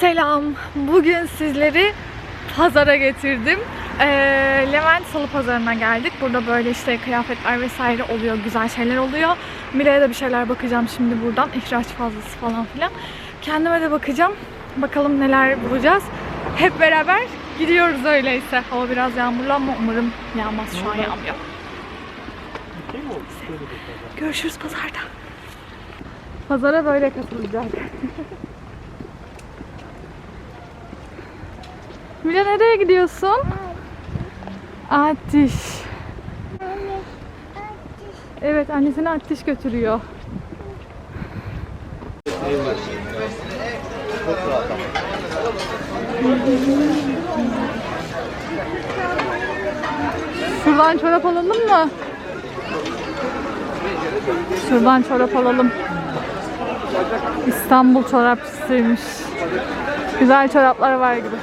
Selam. Bugün sizleri pazara getirdim. Ee, Levent Salı Pazarı'na geldik. Burada böyle işte kıyafetler vesaire oluyor, güzel şeyler oluyor. Mire'ye de bir şeyler bakacağım şimdi buradan. İhraç fazlası falan filan. Kendime de bakacağım. Bakalım neler bulacağız. Hep beraber gidiyoruz öyleyse. Hava biraz yağmurlu ama umarım yağmaz. Şu an yağmıyor. Görüşürüz pazarda. Pazara böyle katılacak. Mila nereye gidiyorsun? Ateş. Evet annesini ateş götürüyor. Şuradan çorap alalım mı? Şuradan çorap alalım. İstanbul çorapçısıymış. Güzel çoraplar var gibi.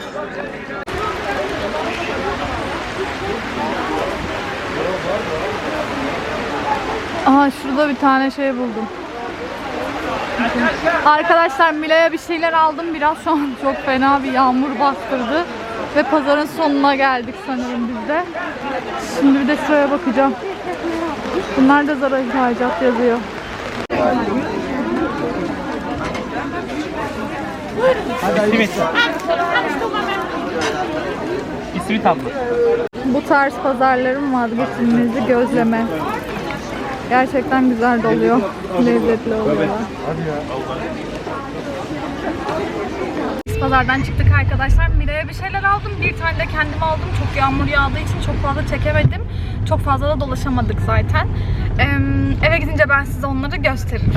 Aha şurada bir tane şey buldum. Arkadaşlar Mila'ya bir şeyler aldım. Biraz şu an çok fena bir yağmur bastırdı. Ve pazarın sonuna geldik sanırım biz de. Şimdi bir de şuraya bakacağım. Bunlar da Zara ihracat yazıyor. Evet. İsmi tatlı. Bu tarz pazarların vazgeçilmezi gözleme. Gerçekten güzel de oluyor. Lezzetli oluyorlar. Biz pazardan çıktık arkadaşlar. Mire'ye bir şeyler aldım. Bir tane de kendim aldım. Çok yağmur yağdığı için çok fazla çekemedim. Çok fazla da dolaşamadık zaten. Ee, eve gidince ben size onları gösteririm.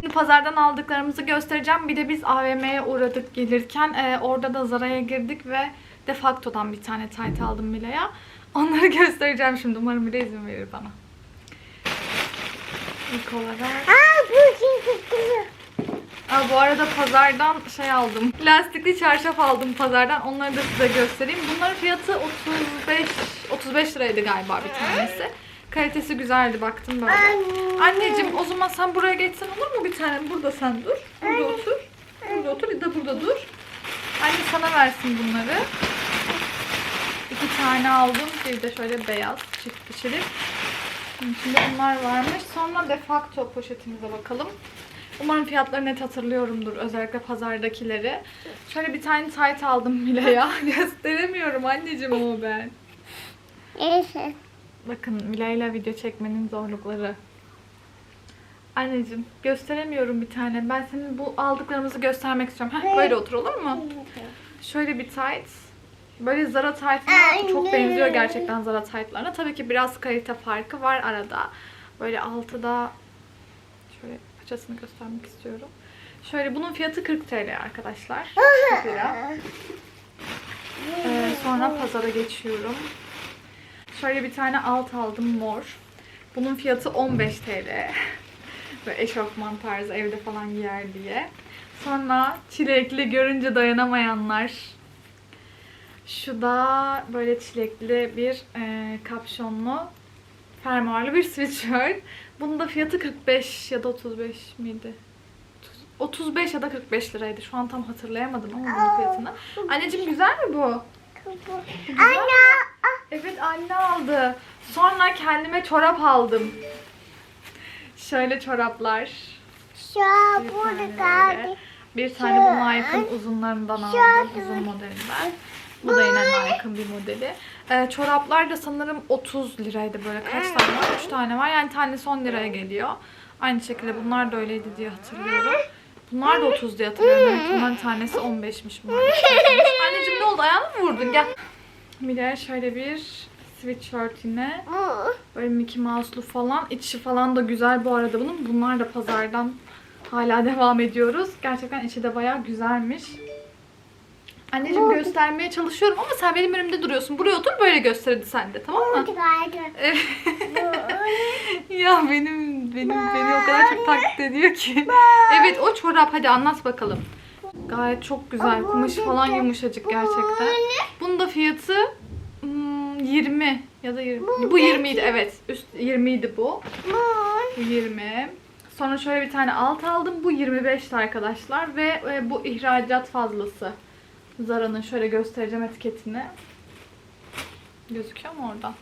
Şimdi pazardan aldıklarımızı göstereceğim. Bir de biz AVM'ye uğradık gelirken. Ee, orada da Zara'ya girdik ve De facto'dan bir tane tayt aldım Mile'ye. Onları göstereceğim şimdi. Umarım Mile izin verir bana. İlk olarak... Aa bu tutuyor? Aa, bu arada pazardan şey aldım. Lastikli çarşaf aldım pazardan. Onları da size göstereyim. Bunların fiyatı 35 35 liraydı galiba bir tanesi. Kalitesi güzeldi baktım böyle. Anneciğim o zaman sen buraya geçsen olur mu bir tane? Burada sen dur. Burada otur. Burada otur ya da burada dur. Anne sana versin bunları. İki tane aldım. Bir de şöyle beyaz çift kişilik. Şimdi bunlar varmış. Sonra de facto poşetimize bakalım. Umarım fiyatları net hatırlıyorumdur. Özellikle pazardakileri. Şöyle bir tane tight aldım Mila'ya. Gösteremiyorum anneciğim ama ben. Neyse. Bakın Mila'yla video çekmenin zorlukları. Anneciğim gösteremiyorum bir tane. Ben senin bu aldıklarımızı göstermek istiyorum. Heh, böyle otur olur mu? Şöyle bir tight. Böyle Zara tight'ına çok benziyor gerçekten Zara tight'larına. Tabii ki biraz kalite farkı var arada. Böyle altıda şöyle paçasını göstermek istiyorum. Şöyle bunun fiyatı 40 TL arkadaşlar. 40 lira. Ee, sonra pazara geçiyorum. Şöyle bir tane alt aldım mor. Bunun fiyatı 15 TL. Böyle eşofman tarzı evde falan giyer diye. Sonra çilekli görünce dayanamayanlar. Şu da böyle çilekli bir e, kapşonlu fermuarlı bir sweatshirt. Bunun da fiyatı 45 ya da 35 miydi? 35 ya da 45 liraydı. Şu an tam hatırlayamadım ama bunun fiyatını. Anneciğim güzel mi bu? Güzel mi? Evet anne aldı. Sonra kendime çorap aldım. Şöyle çoraplar. Şu Bir burada tane böyle. Bir tane bu Nike'ın uzunlarından aldım. Uzun modelinden. Bu da yine Nike'ın bir modeli. Ee, çoraplar da sanırım 30 liraydı böyle. Kaç tane var? 3 tane var. Yani tanesi 10 liraya geliyor. Aynı şekilde bunlar da öyleydi diye hatırlıyorum. Bunlar da 30 diye hatırlıyorum. Ki bunların tanesi 15'miş bunlar. Anneciğim ne oldu? Ayağını mı vurdun? Gel. De şöyle bir sweatshirt yine. Böyle Mickey Mouse'lu falan. İçi falan da güzel bu arada bunun. Bunlar da pazardan hala devam ediyoruz. Gerçekten içi de bayağı güzelmiş. Anneciğim göstermeye çalışıyorum ama sen benim önümde duruyorsun. Buraya otur böyle göster hadi sen de tamam mı? Evet. ya benim benim beni o kadar çok taklit ediyor ki. Evet o çorap hadi anlat bakalım. Gayet çok güzel. Kumaşı falan yumuşacık gerçekten. Bunun da fiyatı hmm, 20 ya da 20. Bu 20 idi evet. Üst 20 idi bu. Bu. Bu 20. Sonra şöyle bir tane alt aldım. Bu 25'ti arkadaşlar ve e, bu ihracat fazlası. Zara'nın şöyle göstereceğim etiketini. Gözüküyor mu orada?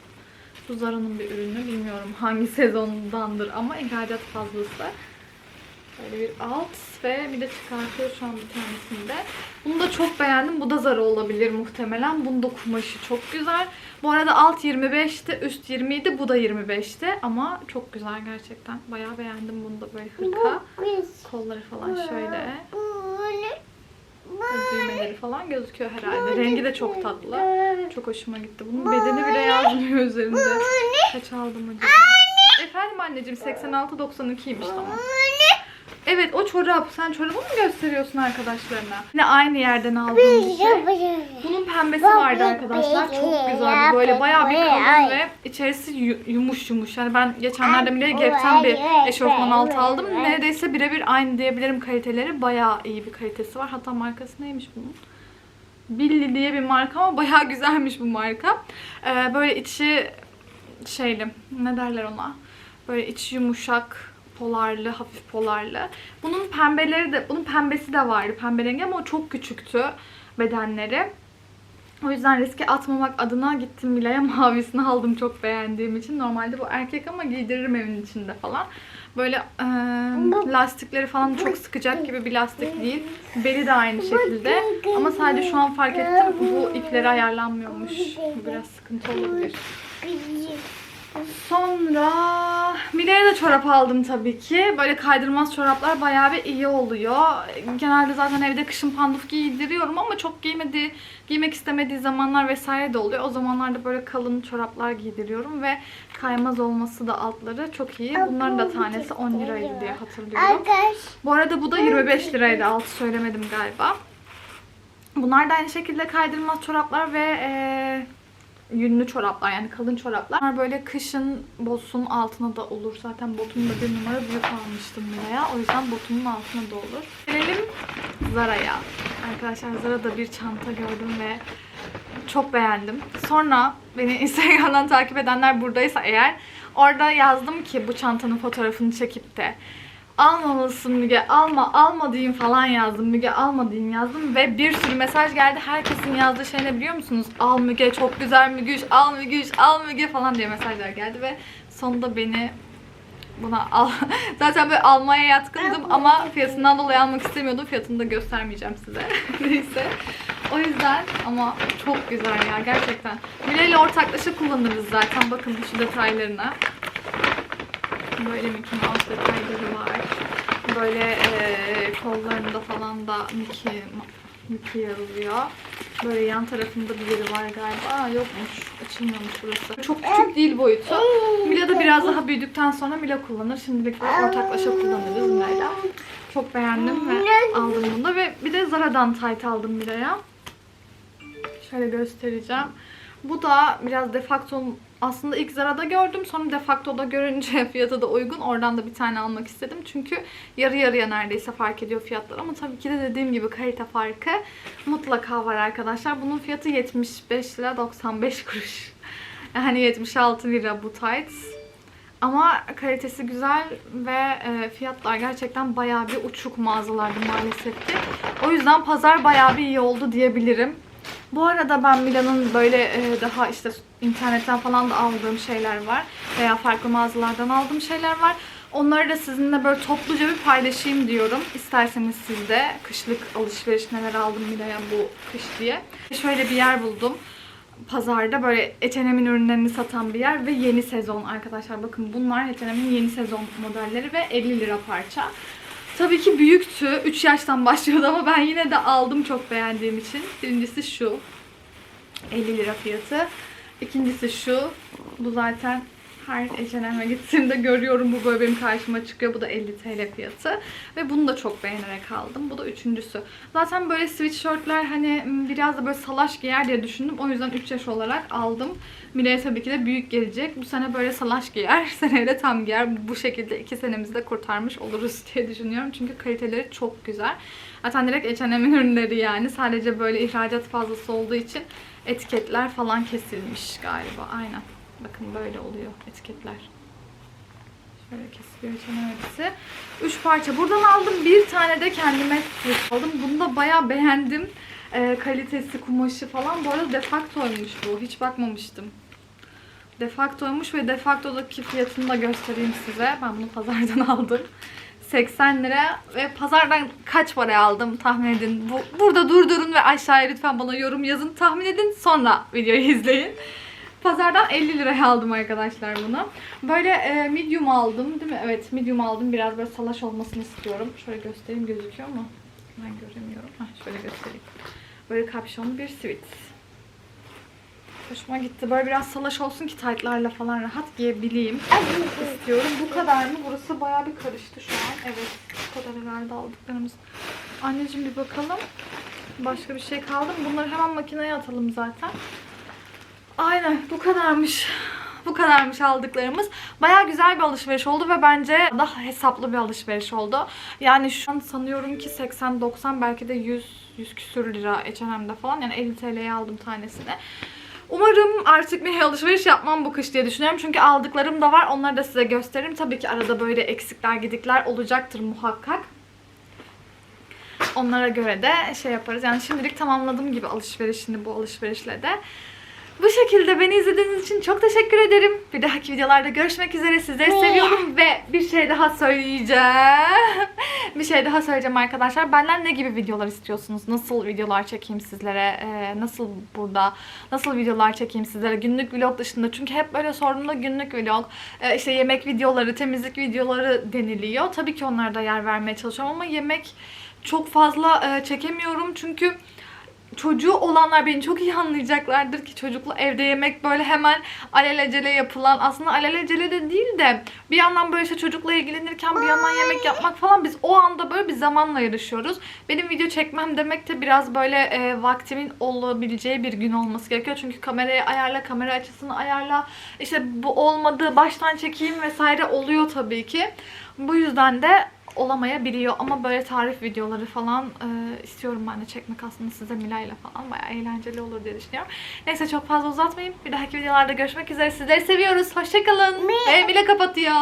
Bu Zara'nın bir ürünü. Bilmiyorum hangi sezondandır ama ihracat fazlası. Böyle bir alt ve bir de çıkartıyor şu an bir tanesini de. Bunu da çok beğendim. Bu da Zara olabilir muhtemelen. Bunun da kumaşı çok güzel. Bu arada alt 25'ti, üst 20 idi. Bu da 25'ti ama çok güzel gerçekten. Bayağı beğendim bunu da böyle hırka. Kolları falan şöyle. Ve Düğmeleri falan gözüküyor herhalde. Rengi de çok tatlı. Çok hoşuma gitti. Bunun bedeni bile yazmıyor üzerinde. Kaç aldım acaba? Efendim anneciğim 86.92'ymiş tamam. Evet o çorap. Sen çorabı mı gösteriyorsun arkadaşlarına? Yine aynı yerden aldığım bir şey. Bunun pembesi vardı arkadaşlar. Çok güzeldi. Böyle bayağı bir kalın ve içerisi yu- yumuş yumuş. Yani ben geçenlerde bile Gap'ten bir eşofman altı aldım. Neredeyse birebir aynı diyebilirim kaliteleri. Bayağı iyi bir kalitesi var. Hatta markası neymiş bunun? Billy diye bir marka ama bayağı güzelmiş bu marka. Ee, böyle içi şeyli ne derler ona? Böyle içi yumuşak, polarlı, hafif polarlı. Bunun pembeleri de, bunun pembesi de vardı pembe rengi ama o çok küçüktü bedenleri. O yüzden riske atmamak adına gittim Mila'ya mavisini aldım çok beğendiğim için. Normalde bu erkek ama giydiririm evin içinde falan. Böyle e, lastikleri falan çok sıkacak gibi bir lastik değil. Beli de aynı şekilde. Ama sadece şu an fark ettim bu ipleri ayarlanmıyormuş. Biraz sıkıntı olabilir. Sonra Mile'ye de çorap aldım tabii ki. Böyle kaydırmaz çoraplar bayağı bir iyi oluyor. Genelde zaten evde kışın panduf giydiriyorum ama çok giymediği, giymek istemediği zamanlar vesaire de oluyor. O zamanlarda böyle kalın çoraplar giydiriyorum ve kaymaz olması da altları çok iyi. Bunların da tanesi 10 liraydı diye hatırlıyorum. Bu arada bu da 25 liraydı. Altı söylemedim galiba. Bunlar da aynı şekilde kaydırmaz çoraplar ve eee yünlü çoraplar yani kalın çoraplar. Bunlar böyle kışın botun altına da olur. Zaten botum da bir numara büyük almıştım buraya. O yüzden botumun altına da olur. Gelelim Zara'ya. Arkadaşlar Zara'da bir çanta gördüm ve çok beğendim. Sonra beni Instagram'dan takip edenler buradaysa eğer orada yazdım ki bu çantanın fotoğrafını çekip de almamalısın Müge, alma, alma diyeyim falan yazdım. Müge alma diyeyim yazdım ve bir sürü mesaj geldi. Herkesin yazdığı şey ne biliyor musunuz? Al Müge, çok güzel Mügüş, al Mügüş, al Müge falan diye mesajlar geldi ve sonunda beni buna al. Zaten böyle almaya yatkındım ama fiyatından dolayı almak istemiyordum. Fiyatını da göstermeyeceğim size. Neyse. O yüzden ama çok güzel ya gerçekten. Müle ile ortaklaşa kullanırız zaten. Bakın şu detaylarına. Böyle Mickey Mouse detayları var. Böyle eee, kollarında falan da Mickey, Mickey yazıyor. Böyle yan tarafında bir yeri var galiba. Aa, yokmuş. Açılmıyormuş burası. Çok küçük değil boyutu. Mila da biraz daha büyüdükten sonra Mila kullanır. Şimdilik ortaklaşa kullanırız Mila'yla. Çok beğendim ve aldım bunu da. Ve bir de Zara'dan tight aldım Mila'ya. Şöyle göstereceğim. Bu da biraz defakto aslında ilk Zara'da gördüm. Sonra defaktoda görünce fiyatı da uygun. Oradan da bir tane almak istedim. Çünkü yarı yarıya neredeyse fark ediyor fiyatlar. Ama tabii ki de dediğim gibi kalite farkı mutlaka var arkadaşlar. Bunun fiyatı 75 lira 95 kuruş. Yani 76 lira bu tights. Ama kalitesi güzel ve e, fiyatlar gerçekten bayağı bir uçuk mağazalarda maalesef ki. O yüzden pazar bayağı bir iyi oldu diyebilirim. Bu arada ben Mila'nın böyle e, daha işte internetten falan da aldığım şeyler var. Veya farklı mağazalardan aldığım şeyler var. Onları da sizinle böyle topluca bir paylaşayım diyorum. İsterseniz siz de kışlık alışveriş neler aldım Mila'ya bu kış diye. Şöyle bir yer buldum. Pazarda böyle H&M'in ürünlerini satan bir yer ve yeni sezon arkadaşlar. Bakın bunlar H&M'in yeni sezon modelleri ve 50 lira parça. Tabii ki büyüktü. 3 yaştan başlıyordu ama ben yine de aldım çok beğendiğim için. Birincisi şu. 50 lira fiyatı. İkincisi şu. Bu zaten her H&M'e gittiğimde görüyorum. Bu böyle benim karşıma çıkıyor. Bu da 50 TL fiyatı. Ve bunu da çok beğenerek aldım. Bu da üçüncüsü. Zaten böyle sweatshirtler hani biraz da böyle salaş giyer diye düşündüm. O yüzden 3 yaş olarak aldım. Mile'ye tabii ki de büyük gelecek. Bu sene böyle salaş giyer. Seneye de tam giyer. Bu şekilde iki senemizi de kurtarmış oluruz diye düşünüyorum. Çünkü kaliteleri çok güzel. Zaten direkt H&M'in ürünleri yani. Sadece böyle ihracat fazlası olduğu için etiketler falan kesilmiş galiba. Aynen. Bakın böyle oluyor etiketler. Böyle kesiliyor hepsi. Üç parça. Buradan aldım. Bir tane de kendime aldım. Bunu da bayağı beğendim. Ee, kalitesi, kumaşı falan. Bu arada defaktoymuş bu. Hiç bakmamıştım. Defaktoymuş ve defaktodaki fiyatını da göstereyim size. Ben bunu pazardan aldım. 80 lira ve pazardan kaç paraya aldım tahmin edin. Bu, burada durdurun ve aşağıya lütfen bana yorum yazın. Tahmin edin sonra videoyu izleyin. Pazardan 50 liraya aldım arkadaşlar bunu. Böyle e, medium aldım değil mi? Evet medium aldım. Biraz böyle salaş olmasını istiyorum. Şöyle göstereyim gözüküyor mu? Ben göremiyorum. Heh, şöyle göstereyim. Böyle kapşonlu bir sweat. Hoşuma gitti. Böyle biraz salaş olsun ki taytlarla falan rahat giyebileyim istiyorum. Bu kadar mı? Burası bayağı bir karıştı şu an. Evet. Bu kadar herhalde aldıklarımız. Anneciğim bir bakalım. Başka bir şey kaldı mı? Bunları hemen makineye atalım zaten. Aynen bu kadarmış. Bu kadarmış aldıklarımız. Bayağı güzel bir alışveriş oldu ve bence daha hesaplı bir alışveriş oldu. Yani şu an sanıyorum ki 80-90 belki de 100 100 küsür lira H&M'de falan. Yani 50 TL'ye aldım tanesini. Umarım artık bir alışveriş yapmam bu kış diye düşünüyorum. Çünkü aldıklarım da var. Onları da size gösteririm. Tabii ki arada böyle eksikler gidikler olacaktır muhakkak. Onlara göre de şey yaparız. Yani şimdilik tamamladım gibi alışverişini bu alışverişle de. Bu şekilde beni izlediğiniz için çok teşekkür ederim. Bir dahaki videolarda görüşmek üzere. Sizleri seviyorum ve bir şey daha söyleyeceğim. bir şey daha söyleyeceğim arkadaşlar. Benden ne gibi videolar istiyorsunuz? Nasıl videolar çekeyim sizlere? Ee, nasıl burada? Nasıl videolar çekeyim sizlere? Günlük vlog dışında. Çünkü hep böyle sorduğumda günlük vlog, e, işte yemek videoları, temizlik videoları deniliyor. Tabii ki onlara da yer vermeye çalışıyorum ama yemek çok fazla e, çekemiyorum. Çünkü çocuğu olanlar beni çok iyi anlayacaklardır ki çocukla evde yemek böyle hemen alelacele yapılan aslında alelacele de değil de bir yandan böyle işte çocukla ilgilenirken bir yandan yemek yapmak falan biz o anda böyle bir zamanla yarışıyoruz. Benim video çekmem demek de biraz böyle e, vaktimin olabileceği bir gün olması gerekiyor. Çünkü kamerayı ayarla, kamera açısını ayarla. İşte bu olmadı baştan çekeyim vesaire oluyor tabii ki. Bu yüzden de olamayabiliyor ama böyle tarif videoları falan e, istiyorum ben de çekmek aslında size Mila ile falan bayağı eğlenceli olur diye düşünüyorum. Neyse çok fazla uzatmayayım. Bir dahaki videolarda görüşmek üzere. Sizleri seviyoruz. Hoşçakalın. Ve Mila kapatıyor.